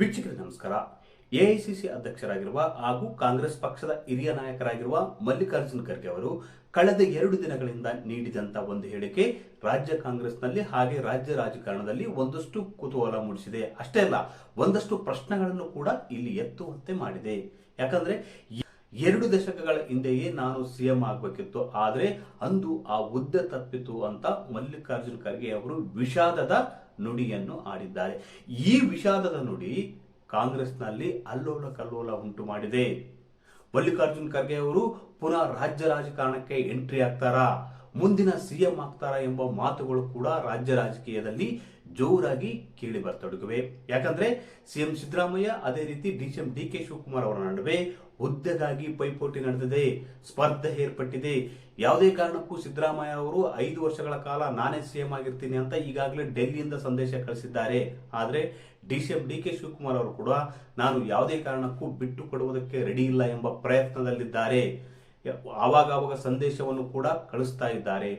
ವೀಕ್ಷಕರಿಗೆ ನಮಸ್ಕಾರ. ಎಐಸಿಸಿ ಅಧ್ಯಕ್ಷರಾಗಿರುವ ಹಾಗೂ ಕಾಂಗ್ರೆಸ್ ಪಕ್ಷದ ಹಿರಿಯ ನಾಯಕರಾಗಿರುವ ಮಲ್ಲಿಕಾರ್ಜುನ ಖರ್ಗೆ ಅವರು ಕಳೆದ ಎರಡು ದಿನಗಳಿಂದ ನೀಡಿದಂತ ಒಂದು ಹೇಳಿಕೆ ರಾಜ್ಯ ಕಾಂಗ್ರೆಸ್ನಲ್ಲಿ ಹಾಗೆ ರಾಜ್ಯ ರಾಜಕಾರಣದಲ್ಲಿ ಒಂದಷ್ಟು ಕುತೂಹಲ ಮೂಡಿಸಿದೆ. ಅಷ್ಟೇ ಅಲ್ಲ, ಒಂದಷ್ಟು ಪ್ರಶ್ನೆಗಳನ್ನು ಕೂಡ ಇಲ್ಲಿ ಎತ್ತುವಂತೆ ಮಾಡಿದೆ. ಯಾಕಂದ್ರೆ ಎರಡು ದಶಕಗಳ ಹಿಂದೆಯೇ ನಾನು ಸಿಎಂ ಆಗಬೇಕಿತ್ತು. ಆದರೆ ಅಂದು ಆ ಹುದ್ದೆ ತಪ್ಪಿತು ಅಂತ ಮಲ್ಲಿಕಾರ್ಜುನ್ ಖರ್ಗೆ ಅವರು ವಿಷಾದದ ನುಡಿಯನ್ನು ಆಡಿದ್ದಾರೆ. ಈ ವಿಷಾದದ ನುಡಿ ಕಾಂಗ್ರೆಸ್ನಲ್ಲಿ ಅಲ್ಲೋಲ ಕಲ್ಲೋಲ ಉಂಟು ಮಾಡಿದೆ. ಮಲ್ಲಿಕಾರ್ಜುನ್ ಖರ್ಗೆ ಅವರು ಪುನಃ ರಾಜ್ಯ ರಾಜಕಾರಣಕ್ಕೆ ಎಂಟ್ರಿ ಆಗ್ತಾರಾ? ಮುಂದಿನ ಸಿಎಂ ಆಗ್ತಾರಾ ಎಂಬ ಮಾತುಗಳು ಕೂಡ ರಾಜ್ಯ ರಾಜಕೀಯದಲ್ಲಿ ಜೋರಾಗಿ ಕೇಳಿ ಬರ್ತೊಡಗಿವೆ ಯಾಕಂದ್ರೆ ಸಿಎಂ ಸಿದ್ದರಾಮಯ್ಯ ಅದೇ ರೀತಿ ಡಿಸಿಎಂ ಡಿ ಕೆ ಶಿವಕುಮಾರ್ ಅವರ ನಡುವೆ ಹುದ್ದೆಗಾಗಿ ಪೈಪೋಟಿ ನಡೆದಿದೆ, ಸ್ಪರ್ಧೆ ಏರ್ಪಟ್ಟಿದೆ. ಯಾವುದೇ ಕಾರಣಕ್ಕೂ ಸಿದ್ದರಾಮಯ್ಯ ಅವರು ಐದು ವರ್ಷಗಳ ಕಾಲ ನಾನೇ ಸಿಎಂ ಆಗಿರ್ತೀನಿ ಅಂತ ಈಗಾಗಲೇ ಡೆಲ್ಲಿಯಿಂದ ಸಂದೇಶ ಕಳಿಸಿದ್ದಾರೆ. ಆದ್ರೆ ಡಿಸಿಎಂ ಡಿ ಕೆ ಶಿವಕುಮಾರ್ ಅವರು ಕೂಡ ನಾನು ಯಾವುದೇ ಕಾರಣಕ್ಕೂ ಬಿಟ್ಟು ಕೊಡುವುದಕ್ಕೆ ರೆಡಿ ಇಲ್ಲ ಎಂಬ ಪ್ರಯತ್ನದಲ್ಲಿದ್ದಾರೆ. ಆವಾಗ ಆವಾಗ ಸಂದೇಶವನ್ನು ಕೂಡ ಕಳಿಸ್ತಾ ಇದ್ದಾರೆ.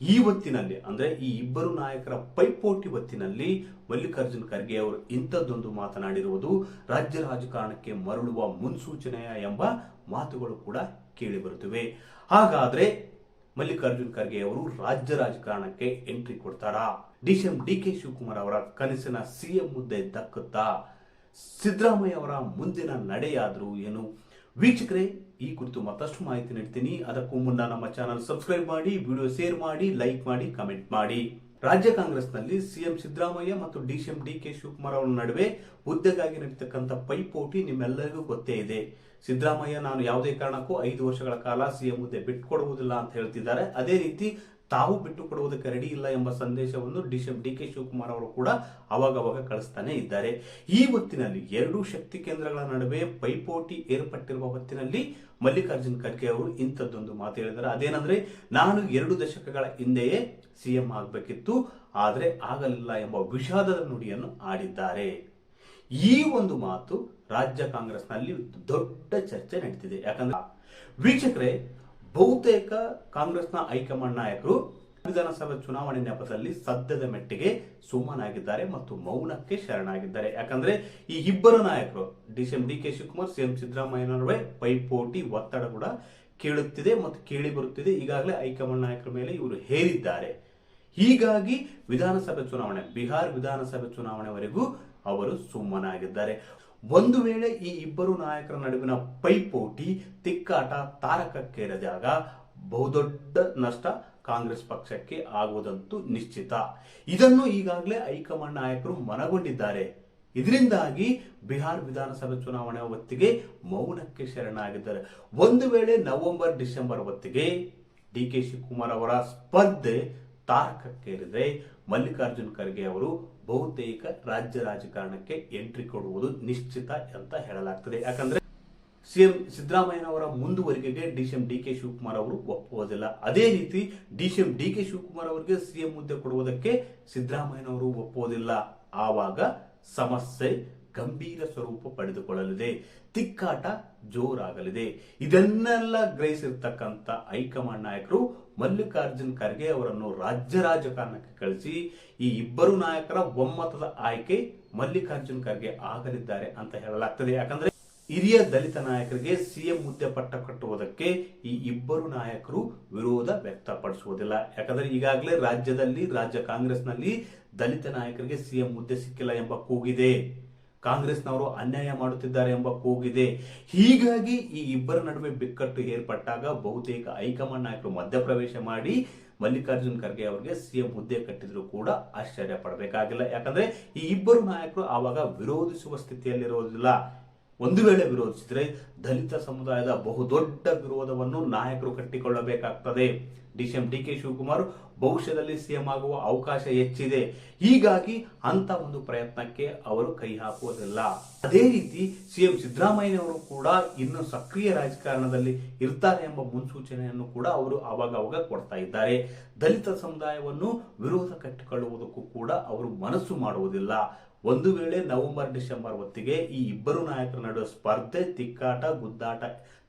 ಈ ಹೊತ್ತಿನಲ್ಲಿ, ಅಂದ್ರೆ ಈ ಇಬ್ಬರು ನಾಯಕರ ಪೈಪೋಟಿ ಹೊತ್ತಿನಲ್ಲಿ ಮಲ್ಲಿಕಾರ್ಜುನ್ ಖರ್ಗೆ ಅವರು ಇಂಥದ್ದೊಂದು ಮಾತನಾಡಿರುವುದು ರಾಜ್ಯ ರಾಜಕಾರಣಕ್ಕೆ ಮರಳುವ ಮುನ್ಸೂಚನೆಯ ಎಂಬ ಮಾತುಗಳು ಕೂಡ ಕೇಳಿ ಬರುತ್ತಿವೆ ಹಾಗಾದ್ರೆ ಮಲ್ಲಿಕಾರ್ಜುನ್ ಖರ್ಗೆ ಅವರು ರಾಜ್ಯ ರಾಜಕಾರಣಕ್ಕೆ ಎಂಟ್ರಿ ಕೊಡ್ತಾರಾ? ಡಿಸಿಎಂ ಡಿ ಕೆ ಶಿವಕುಮಾರ್ ಅವರ ಕನಸಿನ ಸಿಎಂ ಹುದ್ದೆ ದಕ್ಕುತ್ತಾ? ಸಿದ್ದರಾಮಯ್ಯ ಅವರ ಮುಂದಿನ ನಡೆಯಾದರೂ ಏನು? ವೀಕ್ಷಕರೇ, ಈ ಕುರಿತು ಮತ್ತಷ್ಟು ಮಾಹಿತಿ ನೀಡ್ತೀನಿ. ಅದಕ್ಕೂ ಮುನ್ನ ನಮ್ಮ ಚಾನಲ್ ಸಬ್ಸ್ಕ್ರೈಬ್ ಮಾಡಿ, ವಿಡಿಯೋ ಶೇರ್ ಮಾಡಿ, ಲೈಕ್ ಮಾಡಿ, ಕಮೆಂಟ್ ಮಾಡಿ. ರಾಜ್ಯ ಕಾಂಗ್ರೆಸ್ನಲ್ಲಿ ಸಿಎಂ ಸಿದ್ದರಾಮಯ್ಯ ಮತ್ತು ಡಿಸಿಎಂ ಡಿ ಕೆ ಶಿವಕುಮಾರ್ ಅವರ ನಡುವೆ ಹುದ್ದೆಗಾಗಿ ನಡೀತಕ್ಕಂಥ ಪೈಪೋಟಿ ನಿಮ್ಮೆಲ್ಲರಿಗೂ ಗೊತ್ತೇ ಇದೆ. ಸಿದ್ದರಾಮಯ್ಯ, ನಾನು ಯಾವುದೇ ಕಾರಣಕ್ಕೂ ಐದು ವರ್ಷಗಳ ಕಾಲ ಸಿಎಂ ಹುದ್ದೆ ಬಿಟ್ಟುಕೊಡುವುದಿಲ್ಲ ಅಂತ ಹೇಳ್ತಿದ್ದಾರೆ. ಅದೇ ರೀತಿ ತಾವು ಬಿಟ್ಟು ಕೊಡುವುದಕ್ಕೆ ರೆಡಿ ಇಲ್ಲ ಎಂಬ ಸಂದೇಶವನ್ನು ಡಿ ಕೆ ಶಿವಕುಮಾರ್ ಅವರು ಕೂಡ ಅವಾಗವಾಗ ಕಳಿಸ್ತಾನೆ ಇದ್ದಾರೆ. ಈ ಹೊತ್ತಿನಲ್ಲಿ ಎರಡು ಶಕ್ತಿ ಕೇಂದ್ರಗಳ ನಡುವೆ ಪೈಪೋಟಿ ಏರ್ಪಟ್ಟಿರುವ ಹೊತ್ತಿನಲ್ಲಿ ಮಲ್ಲಿಕಾರ್ಜುನ್ ಖರ್ಗೆ ಅವರು ಇಂಥದ್ದೊಂದು ಮಾತು ಹೇಳಿದ್ದಾರೆ. ಅದೇನಂದ್ರೆ, ನಾನು ಎರಡು ದಶಕಗಳ ಹಿಂದೆಯೇ ಸಿಎಂ ಆಗಬೇಕಿತ್ತು, ಆದರೆ ಆಗಲಿಲ್ಲ ಎಂಬ ವಿಷಾದದ ನುಡಿಯನ್ನು ಆಡಿದ್ದಾರೆ. ಈ ಒಂದು ಮಾತು ರಾಜ್ಯ ಕಾಂಗ್ರೆಸ್ನಲ್ಲಿ ದೊಡ್ಡ ಚರ್ಚೆ ನಡೀತಿದೆ. ಯಾಕಂದ್ರೆ, ವೀಕ್ಷಕರೇ ಬಹುತೇಕ ಕಾಂಗ್ರೆಸ್ನ ಹೈಕಮಾಂಡ್ ನಾಯಕರು ವಿಧಾನಸಭೆ ಚುನಾವಣೆ ನೆಪದಲ್ಲಿ ಸದ್ಯದ ಮೆಟ್ಟಿಗೆ ಸುಮ್ಮನಾಗಿದ್ದಾರೆ ಮತ್ತು ಮೌನಕ್ಕೆ ಶರಣಾಗಿದ್ದಾರೆ. ಯಾಕಂದ್ರೆ ಈ ಇಬ್ಬರು ನಾಯಕರು DCM D K Shivakumar CM Siddaramaiah ನಡುವೆ ಪೈಪೋಟಿ, ಒತ್ತಡ ಕೂಡ ಕೇಳುತ್ತಿದೆ ಮತ್ತು ಕೇಳಿ ಬರುತ್ತಿದೆ. ಈಗಾಗಲೇ ಹೈಕಮಾಂಡ್ ನಾಯಕರ ಮೇಲೆ ಇವರು ಹೇರಿದ್ದಾರೆ. ಹೀಗಾಗಿ ವಿಧಾನಸಭೆ ಚುನಾವಣೆ, ಬಿಹಾರ್ ವಿಧಾನಸಭೆ ಚುನಾವಣೆವರೆಗೂ ಅವರು ಸುಮ್ಮನಾಗಿದ್ದಾರೆ. ಒಂದು ವೇಳೆ ಈ ಇಬ್ಬರು ನಾಯಕರ ನಡುವಿನ ಪೈಪೋಟಿ, ತಿಕ್ಕಾಟ ತಾರಕಕ್ಕೇರಿದಾಗ ಬಹುದೊಡ್ಡ ನಷ್ಟ ಕಾಂಗ್ರೆಸ್ ಪಕ್ಷಕ್ಕೆ ಆಗುವುದಂತೂ ನಿಶ್ಚಿತ. ಇದನ್ನು ಈಗಾಗಲೇ ಹೈಕಮಾಂಡ್ ನಾಯಕರು ಮನಗೊಂಡಿದ್ದಾರೆ. ಇದರಿಂದಾಗಿ ಬಿಹಾರ್ ವಿಧಾನಸಭೆ ಚುನಾವಣೆ ಹೊತ್ತಿಗೆ ಮೌನಕ್ಕೆ ಶರಣಾಗಿದ್ದಾರೆ. ಒಂದು ವೇಳೆ ನವೆಂಬರ್, ಡಿಸೆಂಬರ್ ಹೊತ್ತಿಗೆ ಡಿ ಕೆ ಶಿವಕುಮಾರ್ ಅವರ ಸ್ಪರ್ಧೆ ತಾರಕಕ್ಕೇರಿದ್ರೆ ಮಲ್ಲಿಕಾರ್ಜುನ್ ಖರ್ಗೆ ಅವರು ಬಹುತೇಕ ರಾಜ್ಯ ರಾಜಕಾರಣಕ್ಕೆ ಎಂಟ್ರಿ ಕೊಡುವುದು ನಿಶ್ಚಿತ ಅಂತ ಹೇಳಲಾಗ್ತದೆ. ಯಾಕಂದ್ರೆ ಸಿಎಂ ಸಿದ್ದರಾಮಯ್ಯನವರ ಮುಂದುವರಿಕೆಗೆ ಡಿಸಿಎಂ ಡಿ ಕೆ ಶಿವಕುಮಾರ್ ಅವರು ಒಪ್ಪುವುದಿಲ್ಲ. ಅದೇ ರೀತಿ ಡಿಸಿಎಂ ಡಿ ಕೆ ಶಿವಕುಮಾರ್ ಅವರಿಗೆ ಸಿಎಂ ಹುದ್ದೆ ಕೊಡುವುದಕ್ಕೆ ಸಿದ್ದರಾಮಯ್ಯನವರು ಒಪ್ಪುವುದಿಲ್ಲ. ಆವಾಗ ಸಮಸ್ಯೆ ಗಂಭೀರ ಸ್ವರೂಪ ಪಡೆದುಕೊಳ್ಳಲಿದೆ. ತಿಕ್ಕಾಟ ಜೋರಾಗಲಿದೆ. ಇದನ್ನೆಲ್ಲ ಗ್ರಹಿಸಿರ್ತಕ್ಕಂಥ ಹೈಕಮಾಂಡ್ ನಾಯಕರು ಮಲ್ಲಿಕಾರ್ಜುನ್ ಖರ್ಗೆ ಅವರನ್ನು ರಾಜ್ಯ ರಾಜಕಾರಣಕ್ಕೆ ಕಳಿಸಿ ಈ ಇಬ್ಬರು ನಾಯಕರ ಒಮ್ಮತದ ಆಯ್ಕೆ ಮಲ್ಲಿಕಾರ್ಜುನ್ ಖರ್ಗೆ ಆಗಲಿದ್ದಾರೆ ಅಂತ ಹೇಳಲಾಗ್ತದೆ. ಯಾಕಂದ್ರೆ ಹಿರಿಯ ದಲಿತ ನಾಯಕರಿಗೆ ಸಿಎಂ ಹುದ್ದೆ ಪಟ್ಟ ಕಟ್ಟುವುದಕ್ಕೆ ಈ ಇಬ್ಬರು ನಾಯಕರು ವಿರೋಧ ವ್ಯಕ್ತಪಡಿಸುವುದಿಲ್ಲ. ಯಾಕಂದ್ರೆ ಈಗಾಗಲೇ ರಾಜ್ಯದಲ್ಲಿ, ರಾಜ್ಯ ಕಾಂಗ್ರೆಸ್ನಲ್ಲಿ ದಲಿತ ನಾಯಕರಿಗೆ ಸಿಎಂ ಹುದ್ದೆ ಸಿಕ್ಕಿಲ್ಲ ಎಂಬ ಕೂಗಿದೆ. ಕಾಂಗ್ರೆಸ್ನವರು ಅನ್ಯಾಯ ಮಾಡುತ್ತಿದ್ದಾರೆ ಎಂಬ ಕೂಗಿದೆ. ಹೀಗಾಗಿ ಈ ಇಬ್ಬರ ನಡುವೆ ಬಿಕ್ಕಟ್ಟು ಏರ್ಪಟ್ಟಾಗ ಬಹುತೇಕ ಹೈಕಮಾಂಡ್ ನಾಯಕರು ಮಧ್ಯಪ್ರವೇಶ ಮಾಡಿ ಮಲ್ಲಿಕಾರ್ಜುನ್ ಖರ್ಗೆ ಅವರಿಗೆ ಸಿಎಂ ಹುದ್ದೆ ಕಟ್ಟಿದ್ರು ಕೂಡ ಆಶ್ಚರ್ಯ ಪಡಬೇಕಾಗಿಲ್ಲ. ಯಾಕಂದ್ರೆ ಈ ಇಬ್ಬರು ನಾಯಕರು ಆವಾಗ ವಿರೋಧಿಸುವ ಸ್ಥಿತಿಯಲ್ಲಿರುವುದಿಲ್ಲ ಒಂದು ವೇಳೆ ವಿರೋಧಿಸಿದರೆ ದಲಿತ ಸಮುದಾಯದ ಬಹುದೊಡ್ಡ ವಿರೋಧವನ್ನು ನಾಯಕರು ಕಟ್ಟಿಕೊಳ್ಳಬೇಕಾಗ್ತದೆ. ಡಿಸಿಎಂ ಡಿ ಕೆ ಶಿವಕುಮಾರ್ ಭವಿಷ್ಯದಲ್ಲಿ ಸಿಎಂ ಆಗುವ ಅವಕಾಶ ಹೆಚ್ಚಿದೆ. ಹೀಗಾಗಿ ಅಂತ ಒಂದು ಪ್ರಯತ್ನಕ್ಕೆ ಅವರು ಕೈ ಹಾಕುವುದಿಲ್ಲ. ಅದೇ ರೀತಿ ಸಿಎಂ ಸಿದ್ದರಾಮಯ್ಯನವರು ಕೂಡ ಇನ್ನು ಸಕ್ರಿಯ ರಾಜಕಾರಣದಲ್ಲಿ ಇರ್ತಾರೆ ಎಂಬ ಮುನ್ಸೂಚನೆಯನ್ನು ಕೂಡ ಅವರು ಅವಾಗ ಅವಾಗ ಕೊಡ್ತಾ ಇದ್ದಾರೆ. ದಲಿತ ಸಮುದಾಯವನ್ನು ವಿರೋಧ ಕಟ್ಟಿಕೊಳ್ಳುವುದಕ್ಕೂ ಕೂಡ ಅವರು ಮನಸ್ಸು ಮಾಡುವುದಿಲ್ಲ. ಒಂದು ವೇಳೆ ನವೆಂಬರ್, ಡಿಸೆಂಬರ್ ಹೊತ್ತಿಗೆ ಈ ಇಬ್ಬರು ನಾಯಕರ ನಡುವೆ ಸ್ಪರ್ಧೆ, ತಿಕ್ಕಾಟ, ಗುದ್ದಾಟ,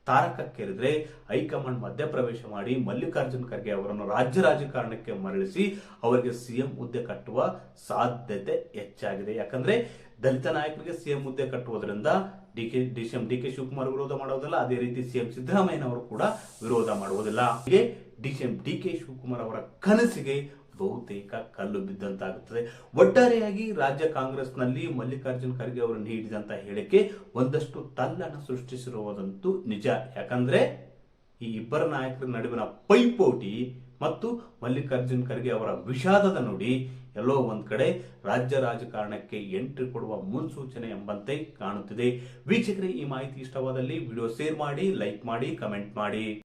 ತಾರಕಕ್ಕೇರಿದ್ರೆ ಹೈಕಮಾಂಡ್ ಮಧ್ಯಪ್ರವೇಶ ಮಾಡಿ ಮಲ್ಲಿಕಾರ್ಜುನ್ ಖರ್ಗೆ ಅವರನ್ನು ರಾಜ್ಯ ರಾಜಕಾರಣಕ್ಕೆ ಮರಳಿಸಿ ಅವರಿಗೆ ಸಿಎಂ ಹುದ್ದೆ ಕಟ್ಟುವ ಸಾಧ್ಯತೆ ಹೆಚ್ಚಾಗಿದೆ. ಯಾಕಂದ್ರೆ ದಲಿತ ನಾಯಕರಿಗೆ ಸಿಎಂ ಹುದ್ದೆ ಕಟ್ಟುವುದರಿಂದ D K D C M D K Shivakumar ವಿರೋಧ ಮಾಡುವುದಿಲ್ಲ. ಅದೇ ರೀತಿ ಸಿಎಂ ಸಿದ್ದರಾಮಯ್ಯನವರು ಕೂಡ ವಿರೋಧ ಮಾಡುವುದಿಲ್ಲ. ಹೀಗೆ D C M D K Shivakumar ಅವರ ಕನಸಿಗೆ ಬಹುತೇಕ ಕಲ್ಲು ಬಿದ್ದಂತಾಗುತ್ತದೆ. ಒಟ್ಟಾರೆಯಾಗಿ ರಾಜ್ಯ ಕಾಂಗ್ರೆಸ್ನಲ್ಲಿ ಮಲ್ಲಿಕಾರ್ಜುನ್ ಖರ್ಗೆ ಅವರು ನೀಡಿದಂತ ಹೇಳಿಕೆ ಒಂದಷ್ಟು ತಲ್ಲಣ ಸೃಷ್ಟಿಸಿರುವುದಂತೂ ನಿಜ. ಯಾಕಂದ್ರೆ ಈ ಇಬ್ಬರ ನಾಯಕರ ನಡುವಿನ ಪೈಪೋಟಿ ಮತ್ತು ಮಲ್ಲಿಕಾರ್ಜುನ್ ಖರ್ಗೆ ಅವರ ವಿಷಾದದ ನುಡಿ ಎಲ್ಲೋ ಒಂದ್ ಕಡೆ ರಾಜ್ಯ ರಾಜಕಾರಣಕ್ಕೆ ಎಂಟ್ರಿ ಕೊಡುವ ಮುನ್ಸೂಚನೆ ಎಂಬಂತೆ ಕಾಣುತ್ತಿದೆ. ವೀಕ್ಷಕರೇ, ಈ ಮಾಹಿತಿ ಇಷ್ಟವಾದಲ್ಲಿ ವಿಡಿಯೋ ಶೇರ್ ಮಾಡಿ, ಲೈಕ್ ಮಾಡಿ, ಕಮೆಂಟ್ ಮಾಡಿ.